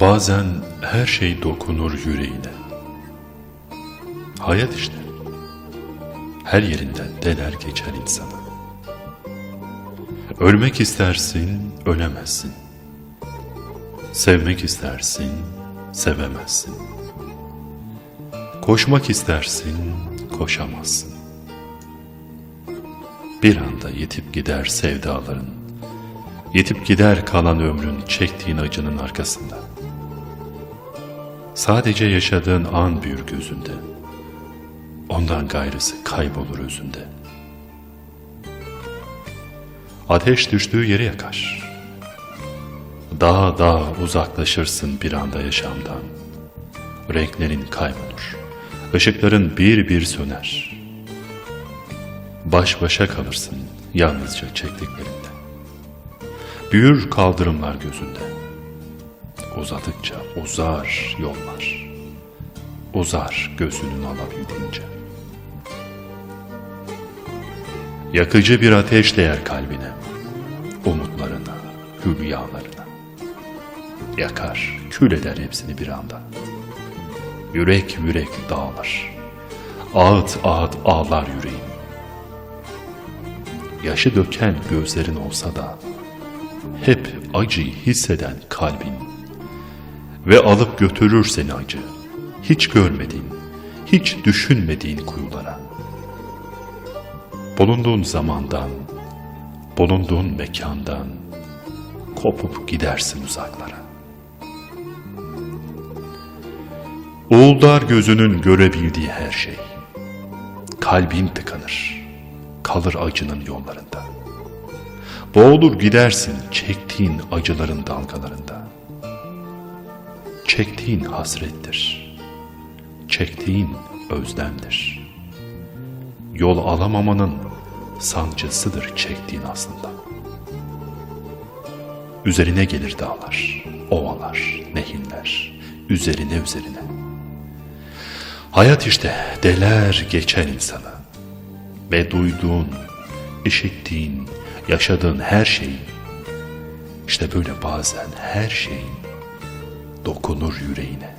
Bazen her şey dokunur yüreğine. Hayat işte. Her yerinden deler geçer insana. Ölmek istersin, ölemezsin. Sevmek istersin, sevemezsin. Koşmak istersin, koşamazsın. Bir anda yetip gider sevdaların. Yetip gider kalan ömrün çektiğin acının arkasında. Sadece yaşadığın an büyür gözünde. Ondan gayrısı kaybolur özünde. Ateş düştüğü yeri yakar. Daha daha uzaklaşırsın bir anda yaşamdan. Renklerin kaybolur. Işıkların bir bir söner. Baş başa kalırsın yalnızca çektiklerinde. Büyür kaldırımlar gözünde. Uzadıkça uzar yollar. Uzar gözünün alabildiğince. Yakıcı bir ateş değer kalbine, umutlarına, hülyalarına. Yakar, kül eder hepsini bir anda. Yürek yürek dağılır. Ağıt ağıt ağlar yüreğin. Yaşı döken gözlerin olsa da, hep acıyı hisseden kalbin ve alıp götürür seni acı. Hiç görmediğin, hiç düşünmediğin kuyulara. Bulunduğun zamandan, bulunduğun mekandan kopup gidersin uzaklara. Uğuldar gözünün görebildiği her şey. Kalbin tıkanır, kalır acının yollarında. Boğulur gidersin çektiğin acıların dalgalarında. Çektiğin hasrettir. Çektiğin özlemdir. Yol alamamanın sancısıdır çektiğin aslında. Üzerine gelir dağlar, ovalar, nehirler, üzerine üzerine. Hayat işte deler geçer insana. Ve duyduğun, işittiğin, yaşadığın her şeyin, işte böyle bazen her şeyin dokunur yüreğine.